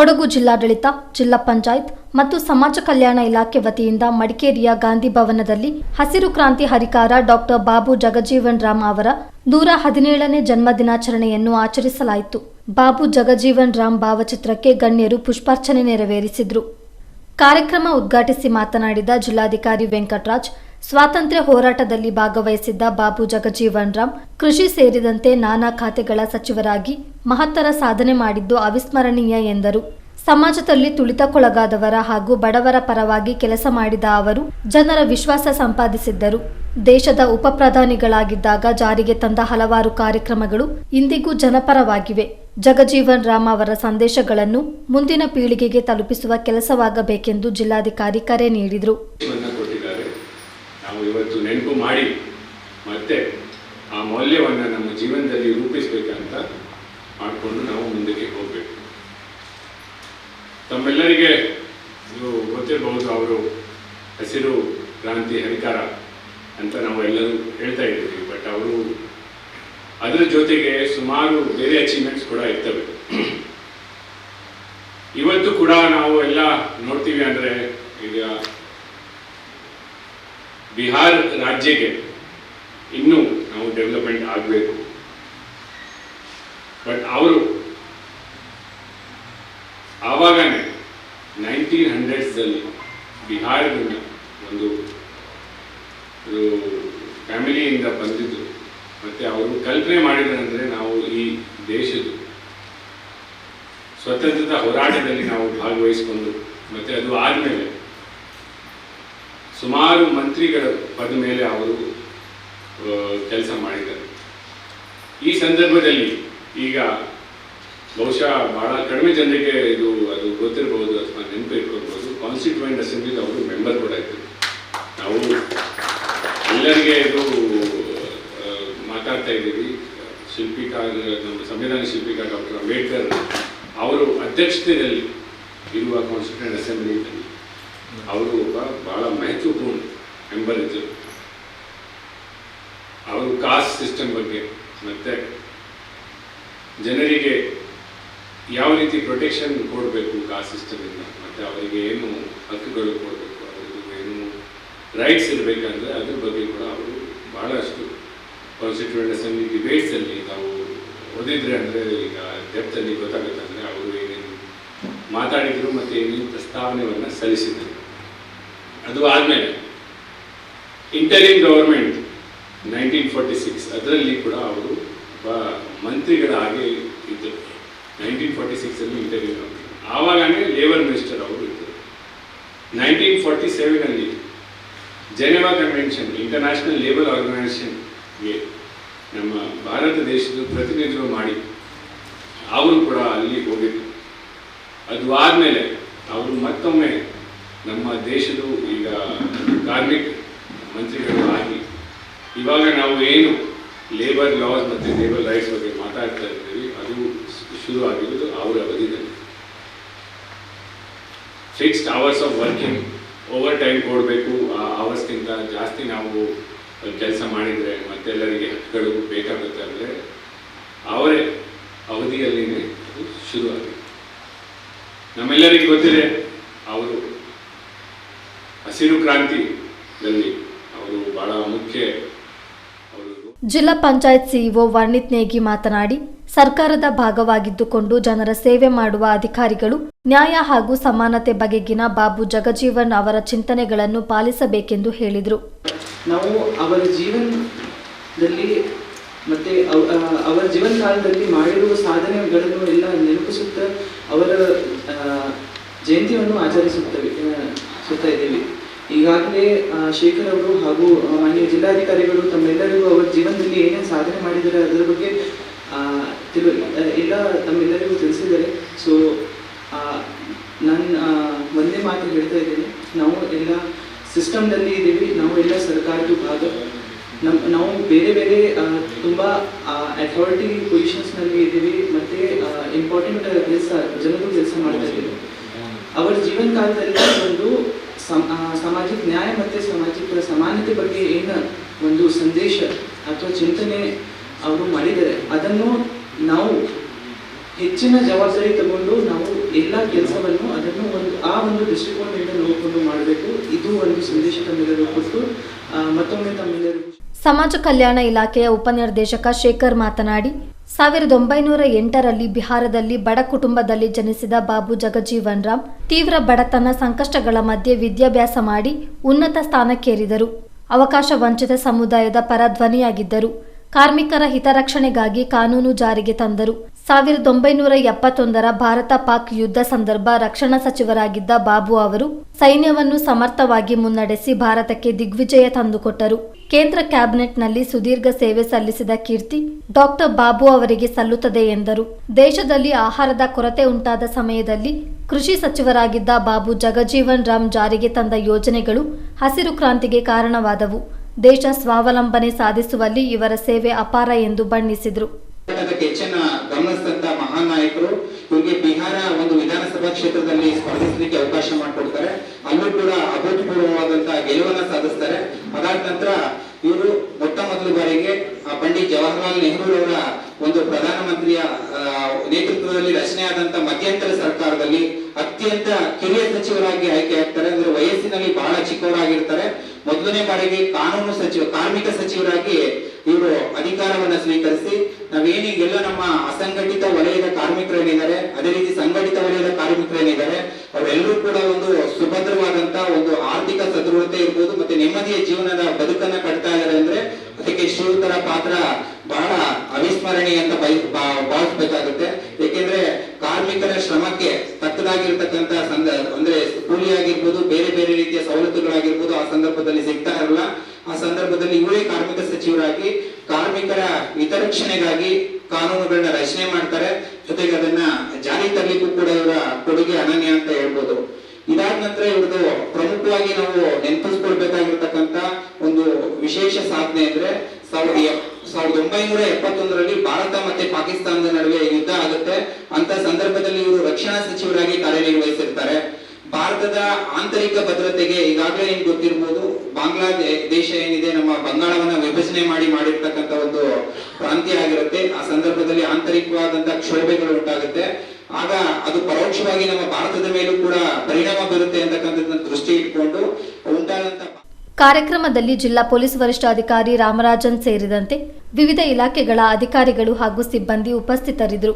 ಕೊಡಗು ಜಿಲ್ಲಾಡಳಿತ, ಜಿಲ್ಲಾ ಪಂಚಾಯತ್ ಮತ್ತು ಸಮಾಜ ಕಲ್ಯಾಣ ಇಲಾಖೆ ವತಿಯಿಂದ ಮಡಿಕೇರಿಯ ಗಾಂಧಿ ಭವನದಲ್ಲಿ ಹಸಿರು ಕ್ರಾಂತಿ ಹರಿಕಾರ ಡಾಕ್ಟರ್ ಬಾಬು ಜಗಜೀವನ್ ರಾಮ್ ಅವರ ನೂರ ಹದಿನೇಳನೇ ಜನ್ಮ ದಿನಾಚರಣೆಯನ್ನು ಆಚರಿಸಲಾಯಿತು. ಬಾಬು ಜಗಜೀವನ್ ರಾಮ್ ಭಾವಚಿತ್ರಕ್ಕೆ ಗಣ್ಯರು ಪುಷ್ಪಾರ್ಚನೆ ನೆರವೇರಿಸಿದರು. ಕಾರ್ಯಕ್ರಮ ಉದ್ಘಾಟಿಸಿ ಮಾತನಾಡಿದ ಜಿಲ್ಲಾಧಿಕಾರಿ ವೆಂಕಟರಾಜ್ ಸ್ವಾತಂತ್ರ್ಯ ಹೋರಾಟದಲ್ಲಿ ಭಾಗವಹಿಸಿದ್ದ ಬಾಬು ಜಗಜೀವನ್ ರಾಮ್, ಕೃಷಿ ಸೇರಿದಂತೆ ನಾನಾ ಖಾತೆಗಳ ಸಚಿವರಾಗಿ ಮಹತ್ತರ ಸಾಧನೆ ಮಾಡಿದ್ದು ಅವಿಸ್ಮರಣೀಯ ಎಂದರು. ಸಮಾಜದಲ್ಲಿ ತುಳಿತಕ್ಕೊಳಗಾದವರ ಹಾಗೂ ಬಡವರ ಪರವಾಗಿ ಕೆಲಸ ಮಾಡಿದ ಅವರು ಜನರ ವಿಶ್ವಾಸ ಸಂಪಾದಿಸಿದ್ದರು. ದೇಶದ ಉಪ ಪ್ರಧಾನಿಗಳಾಗಿದ್ದಾಗ ಜಾರಿಗೆ ತಂದ ಹಲವಾರು ಕಾರ್ಯಕ್ರಮಗಳು ಇಂದಿಗೂ ಜನಪರವಾಗಿವೆ. ಜಗಜೀವನ್ ರಾಮ್ ಅವರ ಸಂದೇಶಗಳನ್ನು ಮುಂದಿನ ಪೀಳಿಗೆಗೆ ತಲುಪಿಸುವ ಕೆಲಸವಾಗಬೇಕೆಂದು ಜಿಲ್ಲಾಧಿಕಾರಿ ಕರೆ ನೀಡಿದರು. ನಾವು ಇವತ್ತು ನೆನಪು ಮಾಡಿ ಮತ್ತೆ ಆ ಮೌಲ್ಯವನ್ನು ನಮ್ಮ ಜೀವನದಲ್ಲಿ ರೂಪಿಸಬೇಕಂತ ಮಾಡಿಕೊಂಡು ನಾವು ಮುಂದಕ್ಕೆ ಹೋಗಬೇಕು. ತಮ್ಮೆಲ್ಲರಿಗೆ ಇದು ಗೊತ್ತಿರಬಹುದು, ಅವರು ಹಸಿರು ಕ್ರಾಂತಿ ಹರಿಕಾರ ಅಂತ ನಾವು ಎಲ್ಲರೂ ಹೇಳ್ತಾ ಇದ್ದೀವಿ. ಬಟ್ ಅವರು ಅದರ ಜೊತೆಗೆ ಸುಮಾರು ಬೇರೆ ಅಚೀವ್ಮೆಂಟ್ಸ್ ಕೂಡ ಇರ್ತವೆ. ಇವತ್ತು ಕೂಡ ನಾವು ಎಲ್ಲ ನೋಡ್ತೀವಿ ಅಂದರೆ ಈಗ ಬಿಹಾರ್ ರಾಜ್ಯಕ್ಕೆ ಇನ್ನೂ ನಾವು ಡೆವಲಪ್ಮೆಂಟ್ ಆಗಬೇಕು. ಬಟ್ ಅವರು ಆವಾಗನೇ ನೈನ್ಟೀನ್ ಹಂಡ್ರೆಡ್ಸಲ್ಲಿ ಬಿಹಾರದಿಂದ ಒಂದು ಫ್ಯಾಮಿಲಿಯಿಂದ ಬಂದಿದ್ದು. ಮತ್ತು ಅವರು ಕಲ್ಪನೆ ಮಾಡಿದ್ರಂದರೆ ನಾವು ಈ ದೇಶದ ಸ್ವತಂತ್ರದ ಹೋರಾಟದಲ್ಲಿ ನಾವು ಭಾಗವಹಿಸಿಕೊಂಡು, ಮತ್ತು ಅದು ಆದಮೇಲೆ ಸುಮಾರು ಮಂತ್ರಿಗಳ ಪದ ಮೇಲೆ ಅವರು ಕೆಲಸ ಮಾಡಿದ್ದಾರೆ. ಈ ಸಂದರ್ಭದಲ್ಲಿ ಈಗ ಬಹುಶಃ ಬಹಳ ಕಡಿಮೆ ಜನರಿಗೆ ಇದು, ಅದು ಗೊತ್ತಿರಬಹುದು ಅಥವಾ ನೆನಪು ಇಟ್ಕೊಳ್ಬಹುದು ಕಾನ್ಸ್ಟಿಟ್ಯೂಯೆಂಟ್ ಅಸೆಂಬ್ಲಿ ಅವರು ಮೆಂಬರ್ ಕೂಡ ಇದ್ದರು. ನಾವು ಎಲ್ಲರಿಗೆ ಇದು ಮಾತಾಡ್ತಾ ಇದ್ದೀವಿ. ಶಿಲ್ಪಿಕಾರ ನಮ್ಮ ಸಂವಿಧಾನ ಶಿಲ್ಪಿಕಾರ ಡಾಕ್ಟರ್ ಅಂಬೇಡ್ಕರ್ ಅವರು ಅಧ್ಯಕ್ಷತೆಯಲ್ಲಿ ಇರುವ ಕಾನ್ಸ್ಟಿಟ್ಯೂಯೆಂಟ್ ಅಸೆಂಬ್ಲಿಯಲ್ಲಿ ಅವರು ಒಬ್ಬ ಬಹಳ ಮಹತ್ವಪೂರ್ಣ ಮೆಂಬರ್ ಅವರು ಕಾಸ್ಟ್ ಸಿಸ್ಟಮ್ ಬಗ್ಗೆ ಮತ್ತೆ ಜನರಿಗೆ ಯಾವ ರೀತಿ ಪ್ರೊಟೆಕ್ಷನ್ ಕೊಡಬೇಕು ಕಾಸ್ಟ್ ಸಿಸ್ಟಮಿಂದ ಮತ್ತು ಅವರಿಗೆ ಏನು ಹಕ್ಕುಗಳು ಕೊಡಬೇಕು, ಅವರಿಗೆ ಏನು ರೈಟ್ಸ್ ಇರಬೇಕಂದ್ರೆ ಅದ್ರ ಬಗ್ಗೆ ಕೂಡ ಅವರು ಬಹಳಷ್ಟು ಕಾನ್ಸ್ಟಿಟ್ಯೂಂಟ್ ಅಸೆಂಬ್ಲಿ ಡಿಬೇಟ್ಸಲ್ಲಿ ನಾವು ಓದಿದ್ರೆ ಅಂದರೆ ಈಗ ಡೆಪ್ತಲ್ಲಿ ಗೊತ್ತಾಗುತ್ತೆ ಅಂದರೆ ಅವರು ಏನೇನು ಮಾತಾಡಿದರು ಮತ್ತು ಏನೇನು ಪ್ರಸ್ತಾವನೆಯನ್ನು ಸಲ್ಲಿಸಿದರು. ಅದು ಆದಮೇಲೆ interim government nineteen forty six ಅದರಲ್ಲಿ ಕೂಡ ಅವರು ಒಬ್ಬ ಮಂತ್ರಿಗಳ ಹಾಗೆ ಇದ್ದರು. ನೈನ್ಟೀನ್ ಫೋರ್ಟಿ ಸಿಕ್ಸಲ್ಲಿ ಇಂಟರ್ವ್ಯೂ ಆವಾಗನೇ ಲೇಬರ್ ಮಿನಿಸ್ಟರ್ ಅವರು ಇದ್ದರು. ನೈನ್ಟೀನ್ ಫಾರ್ಟಿ ಸೆವೆನಲ್ಲಿ ಜೆನೆವಾ ಕನ್ವೆನ್ಷನ್ ಇಂಟರ್ನ್ಯಾಷನಲ್ ಲೇಬರ್ ಆರ್ಗನೈಸೇಷನ್ಗೆ ನಮ್ಮ ಭಾರತ ದೇಶದ ಪ್ರತಿನಿಧಿಗಳು ಮಾಡಿ, ಅವರು ಕೂಡ ಅಲ್ಲಿ ಹೋಗಿದ್ರು ಅದು ಆದಮೇಲೆ, ಅವರು ಮತ್ತೊಮ್ಮೆ ನಮ್ಮ ದೇಶದ ಈಗ ಕಾರ್ಮಿಕ ಮಂತ್ರಿಗಳು ಆಗಿ ಇವಾಗ ನಾವು ಏನು ಲೇಬರ್ ಲಾಸ್ ಮತ್ತು ಲೇಬರ್ ರೈಟ್ಸ್ ಬಗ್ಗೆ ಮಾತಾಡ್ತಾ ಇದ್ದೀವಿ, ಅದು ಶುರು ಆಗಿರೋದು ಅವರ ಅವಧಿಯಲ್ಲಿ fixed hours of working overtime ಕೊಡಬೇಕು, ಆ ಅವರ್ಸ್ಗಿಂತ ಜಾಸ್ತಿ ನಾವು ಕೆಲಸ ಮಾಡಿದರೆ ಮತ್ತೆಲ್ಲರಿಗೆ ಹಕ್ಕುಗಳು ಬೇಕಾಗುತ್ತೆ ಅಂದರೆ ಅವರೇ ಅವಧಿಯಲ್ಲಿನೇ ಅದು ಶುರುವಾಗಿದೆ. ನಮ್ಮೆಲ್ಲರಿಗೂ ಗೊತ್ತಿದೆ, ಅವರು ಹಸಿರು ಕ್ರಾಂತಿಯಲ್ಲಿ ಅವರು ಬಹಳ ಮುಖ್ಯ ಜಿಲ್ಲಾ ಪಂಚಾಯತ್ ಸಿಇಒ ವರ್ಣಿತ್ ನೇಗಿ ಮಾತನಾಡಿ ಸರ್ಕಾರದ ಭಾಗವಾಗಿದ್ದುಕೊಂಡು ಜನರ ಸೇವೆ ಮಾಡುವ ಅಧಿಕಾರಿಗಳು ನ್ಯಾಯ ಹಾಗೂ ಸಮಾನತೆ ಬಗೆಗಿನ ಬಾಬು ಜಗಜೀವನ್ ಅವರ ಚಿಂತನೆಗಳನ್ನು ಪಾಲಿಸಬೇಕೆಂದು ಹೇಳಿದರು. ನಾವು ಅವರ ಜೀವನದಲ್ಲಿ ಮತ್ತೆ ಅವರ ಜೀವನ ಕಾಲದಲ್ಲಿ ಮಾಡಿರುವ ಸಾಧನೆಗಳನ್ನು ಎಲ್ಲ ನೆನಪಿಸುತ್ತಾ ಅವರ ಜಯಂತಿಯನ್ನು ಆಚರಿಸುತ್ತೇವೆ ಸುತ್ತ ಇದ್ದೇವೆ. ಈಗಾಗಲೇ ಶೇಖರ್ ಅವರು ಹಾಗೂ ಮಾನ್ಯ ಜಿಲ್ಲಾಧಿಕಾರಿಗಳು ತಮ್ಮೆಲ್ಲರಿಗೂ ಅವರ ಜೀವನದಲ್ಲಿ ಏನೇನು ಸಾಧನೆ ಮಾಡಿದ್ದಾರೆ ಅದರ ಬಗ್ಗೆ ತಿಳು ಎಲ್ಲ ತಮ್ಮೆಲ್ಲರಿಗೂ ತಿಳಿಸಿದ್ದಾರೆ. ಸೊ ನಾನು ಒಂದೇ ಮಾತು ಹೇಳ್ತಾ ಇದ್ದೀನಿ. ನಾವು ಎಲ್ಲ ಸಿಸ್ಟಮ್ನಲ್ಲಿ ಇದ್ದೀವಿ. ನಾವು ಎಲ್ಲ ಸರ್ಕಾರದ ಭಾಗ. ನಮ್ಮ ನಾವು ಬೇರೆ ಬೇರೆ ತುಂಬ ಅಥಾರಿಟಿ ಪೊಸಿಷನ್ಸ್ನಲ್ಲಿ ಇದ್ದೀವಿ. ಮತ್ತು ಇಂಪಾರ್ಟೆಂಟ್ ಕೆಲಸ, ಜನರು ಕೆಲಸ ಮಾಡ್ತಾ ಇದ್ದೀವಿ. ಅವರ ಜೀವನ ಕಾಲದಲ್ಲಿ ಒಂದು ಸಮ ಸಾಮಾಜಿಕ ನ್ಯಾಯ ಮತ್ತು ಸಾಮಾಜಿಕ ಸಮಾನತೆ ಬಗ್ಗೆ ಏನು ಒಂದು ಸಂದೇಶ ಅಥವಾ ಚಿಂತನೆ ಅವರು ಮಾಡಿದರೆ ಅದನ್ನು ನಾವು ಹೆಚ್ಚಿನ ಜವಾಬ್ದಾರಿ ತಗೊಂಡು ನಾವು ಎಲ್ಲ ಕೆಲಸವನ್ನು ಅದನ್ನು ಒಂದು, ಆ ಒಂದು ದೃಷ್ಟಿಕೋನದಿಂದ ನೋಡಿಕೊಂಡು ಮಾಡಬೇಕು. ಇದು ಒಂದು ಸಂದೇಶ ತಮ್ಮೆಲ್ಲರಿಗೂ ಕೊಟ್ಟು ಮತ್ತೊಮ್ಮೆ ತಮ್ಮೆಲ್ಲರಿಗೂ ಸಮಾಜ ಕಲ್ಯಾಣ ಇಲಾಖೆಯ ಉಪನಿರ್ದೇಶಕ ಶೇಖರ್ ಮಾತನಾಡಿ, ಸಾವಿರದ ಒಂಬೈನೂರ ಎಂಟರಲ್ಲಿ ಬಿಹಾರದಲ್ಲಿ ಬಡ ಕುಟುಂಬದಲ್ಲಿ ಜನಿಸಿದ ಬಾಬು ಜಗಜೀವನ್ ರಾಮ್ ತೀವ್ರ ಬಡತನ ಸಂಕಷ್ಟಗಳ ಮಧ್ಯೆ ವಿದ್ಯಾಭ್ಯಾಸ ಮಾಡಿ ಉನ್ನತ ಸ್ಥಾನಕ್ಕೇರಿದರು. ಅವಕಾಶ ವಂಚಿತ ಸಮುದಾಯದ ಪರ ಧ್ವನಿಯಾಗಿದ್ದರು. ಕಾರ್ಮಿಕರ ಹಿತರಕ್ಷಣೆಗಾಗಿ ಕಾನೂನು ಜಾರಿಗೆ ತಂದರು. ಸಾವಿರದ ಒಂಬೈನೂರ ಎಪ್ಪತ್ತೊಂದರ ಭಾರತ ಪಾಕ್ ಯುದ್ಧ ಸಂದರ್ಭ ರಕ್ಷಣಾ ಸಚಿವರಾಗಿದ್ದ ಬಾಬು ಅವರು ಸೈನ್ಯವನ್ನು ಸಮರ್ಥವಾಗಿ ಮುನ್ನಡೆಸಿ ಭಾರತಕ್ಕೆ ದಿಗ್ವಿಜಯ ತಂದುಕೊಟ್ಟರು. ಕೇಂದ್ರ ಕ್ಯಾಬಿನೆಟ್ನಲ್ಲಿ ಸುದೀರ್ಘ ಸೇವೆ ಸಲ್ಲಿಸಿದ ಕೀರ್ತಿ ಡಾಕ್ಟರ್ ಬಾಬು ಅವರಿಗೆ ಸಲ್ಲುತ್ತದೆ ಎಂದರು. ದೇಶದಲ್ಲಿ ಆಹಾರದ ಕೊರತೆ ಉಂಟಾದ ಸಮಯದಲ್ಲಿ ಕೃಷಿ ಸಚಿವರಾಗಿದ್ದ ಬಾಬು ಜಗಜೀವನ್ ರಾಮ್ ಜಾರಿಗೆ ತಂದ ಯೋಜನೆಗಳು ಹಸಿರು ಕ್ರಾಂತಿಗೆ ಕಾರಣವಾದವು. ದೇಶ ಸ್ವಾವಲಂಬನೆ ಸಾಧಿಸುವಲ್ಲಿ ಇವರ ಸೇವೆ ಅಪಾರ ಎಂದು ಬಣ್ಣಿಸಿದರು. ಹೆಚ್ಚಿನ ಗಮನಿಸಿದಂತ ಮಹಾನ್ ನಾಯಕರು ಇವರಿಗೆ ಬಿಹಾರ ಒಂದು ವಿಧಾನಸಭಾ ಕ್ಷೇತ್ರದಲ್ಲಿ ಸ್ಪರ್ಧಿಸಲಿಕ್ಕೆ ಅವಕಾಶ ಮಾಡಿಕೊಡ್ತಾರೆ. ಅಲ್ಲೂ ಕೂಡ ಅಭೂತಪೂರ್ವವಾದಂತಹ ಗೆಲುವನ್ನ ಸಾಧಿಸ್ತಾರೆ. ಅದಾದ ನಂತರ ಇವರು ಮೊಟ್ಟ ಮೊದಲ ಬಾರಿಗೆ ಪಂಡಿತ್ ಜವಾಹರ್ಲಾಲ್ ನೆಹರು ಅವರ ಒಂದು ಪ್ರಧಾನಮಂತ್ರಿಯ ನೇತೃತ್ವದಲ್ಲಿ ನೇತೃತ್ವದಲ್ಲಿ ರಚನೆಯಾದಂತ ಮಧ್ಯಂತರ ಸರ್ಕಾರದಲ್ಲಿ ಅತ್ಯಂತ ಕಿರಿಯ ಸಚಿವರಾಗಿ ಆಯ್ಕೆ ಆಗ್ತಾರೆ. ಅಂದ್ರೆ ವಯಸ್ಸಿನಲ್ಲಿ ಬಹಳ ಚಿಕ್ಕವರಾಗಿರ್ತಾರೆ. ಮೊದಲನೇ ಬಾರಿಗೆ ಕಾನೂನು ಸಚಿವ, ಕಾರ್ಮಿಕ ಸಚಿವರಾಗಿ ಇವರು ಅಧಿಕಾರವನ್ನ ಸ್ವೀಕರಿಸಿ ನಾವೇನೀಗೆಲ್ಲ ನಮ್ಮ ಅಸಂಘಟಿತ ವಲಯದ ಕಾರ್ಮಿಕರೇನಿದ್ದಾರೆ ಅದೇ ರೀತಿ ಸಂಘಟಿತ ವಲಯದ ಕಾರ್ಮಿಕರೇನಿದ್ದಾರೆ ಅವರೆಲ್ಲರೂ ಕೂಡ ಒಂದು ಸುಭದ್ರವಾದಂತ ಒಂದು ಆರ್ಥಿಕ ಸದೃಢತೆ ಇರ್ಬೋದು, ಮತ್ತೆ ನೆಮ್ಮದಿಯ ಜೀವನದ ಬದುಕನ್ನ ಕಟ್ತಾ ಇದ್ದಾರೆ ಅಂದ್ರೆ ಅದಕ್ಕೆ ಶ್ರೀಯುತರ ಪಾತ್ರ ಬಹಳ ಅವಿಸ್ಮರಣೀಯ ಅಂತ ಭಾವಿಸ್ಬೇಕಾಗುತ್ತೆ. ಏಕೆಂದ್ರೆ ಕಾರ್ಮಿಕರ ಶ್ರಮಕ್ಕೆ ತಕ್ಕದಾಗಿರ್ತಕ್ಕಂತ ಸಂದ, ಅಂದ್ರೆ ಆಗಿರ್ಬೋದು ಬೇರೆ ಬೇರೆ ರೀತಿಯ ಸವಲತ್ತುಗಳಾಗಿರ್ಬೋದು, ಆ ಸಂದರ್ಭದಲ್ಲಿ ಸಿಗ್ತಾ ಇರಲ್ಲ. ಆ ಸಂದರ್ಭದಲ್ಲಿ ಇವರೇ ಕಾರ್ಮಿಕ ಸಚಿವರಾಗಿ, ಕಾರ್ಮಿಕರ ಹಿತರಕ್ಷಣೆಗಾಗಿ ಕಾನೂನುಗಳನ್ನ ರಚನೆ ಮಾಡ್ತಾರೆ. ಜೊತೆಗೆ ಅದನ್ನ ಜಾರಿ ತರಲಿಕ್ಕೂ ಕೂಡ ಇವರ ಕೊಡುಗೆ ಅನನ್ಯ ಅಂತ ಹೇಳ್ಬೋದು. ಇದಾದ ನಂತರ ಇವ್ರದ್ದು ಪ್ರಮುಖವಾಗಿ ನಾವು ನೆನಪಿಸ್ಕೊಳ್ಬೇಕಾಗಿರ್ತಕ್ಕಂತ ಒಂದು ವಿಶೇಷ ಸಾಧನೆ ಅಂದ್ರೆ ಸಾವಿರದ ಒಂಬೈನೂರ ಎಪ್ಪತ್ತೊಂದರಲ್ಲಿ ಭಾರತ ಮತ್ತೆ ಪಾಕಿಸ್ತಾನದ ನಡುವೆ ಯುದ್ಧ ಆಗುತ್ತೆ. ಅಂತ ಸಂದರ್ಭದಲ್ಲಿ ಇವರು ರಕ್ಷಣಾ ಸಚಿವರಾಗಿ ಕಾರ್ಯನಿರ್ವಹಿಸಿರ್ತಾರೆ. ಭಾರತದ ಆಂತರಿಕ ಭದ್ರತೆಗೆ ಈಗಾಗಲೇ ನಿಮ್ಗೆ ಗೊತ್ತಿರ್ಬೋದು ಬಾಂಗ್ಲಾದೇಶ ದೇಶ ಏನಿದೆ, ನಮ್ಮ ಬಂಗಾಳವನ್ನ ವಿಭಜನೆ ಮಾಡಿ ಮಾಡಿರ್ತಕ್ಕಂಥ ಒಂದು ಪ್ರಾಂತ್ಯ ಆಗಿರುತ್ತೆ. ಆ ಸಂದರ್ಭದಲ್ಲಿ ಆಂತರಿಕವಾದಂತಹ ಕ್ಷೋಭೆಗಳು ಉಂಟಾಗುತ್ತೆ. ಆಗ ಅದು ಪರೋಕ್ಷವಾಗಿ ನಮ್ಮ ಭಾರತದ ಮೇಲೂ ಕೂಡ ಪರಿಣಾಮ ಬೀರುತ್ತೆ ಅಂತಕ್ಕಂಥದ್ದನ್ನ ದೃಷ್ಟಿ ಇಟ್ಕೊಂಡು ಉಂಟಾದಂತ ಕಾರ್ಯಕ್ರಮದಲ್ಲಿ ಜಿಲ್ಲಾ ಪೊಲೀಸ್ ವರಿಷ್ಠಾಧಿಕಾರಿ ರಾಮರಾಜನ್ ಸೇರಿದಂತೆ ವಿವಿಧ ಇಲಾಖೆಗಳ ಅಧಿಕಾರಿಗಳು ಹಾಗೂ ಸಿಬ್ಬಂದಿ ಉಪಸ್ಥಿತರಿದ್ದರು.